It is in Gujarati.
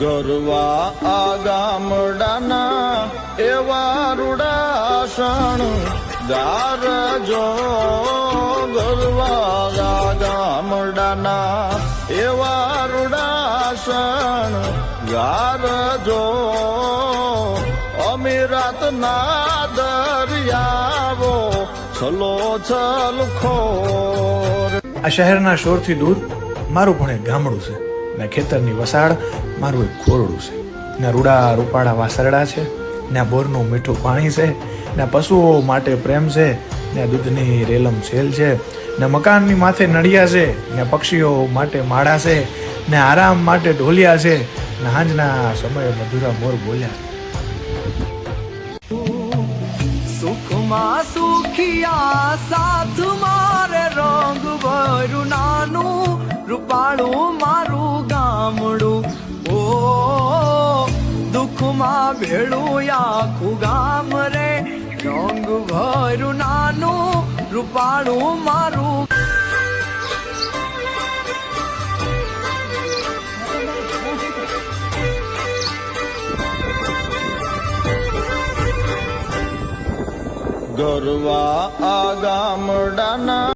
ગરવા આ ગામડાના એવા રૂડાસણ ગારજો ગરવા આ ગામડાના એવા રૂડાસણ ગારજો અમીરાત ના દરિયાવો છલો છલ ખોર. આ શહેરના શોરથી દૂર મારું પણ એક ગામડું છે. ને ખેતરની વસાડ મારું એક ખોરડું છે. ને રૂડા, રૂપાળા વાસરડા છે, ને બોરનું મીઠું પાણી છે, ને પશુઓ માટે પ્રેમ છે, ને દૂધની રેલમ છેલ છે, ને મકાનની માથે નળિયા છે, ને પક્ષીઓ માટે માળા છે, ને આરામ માટે ઢોલિયા છે, ને સાંજના સમયે મધુરા મોર બોલ્યા સુખમાં સુખિયા દુઃખમાં ભેળું આખું ગામ રે. રંગ ભર્યું નાનું રૂપાળું મારું. ગરવા આ ગામડાના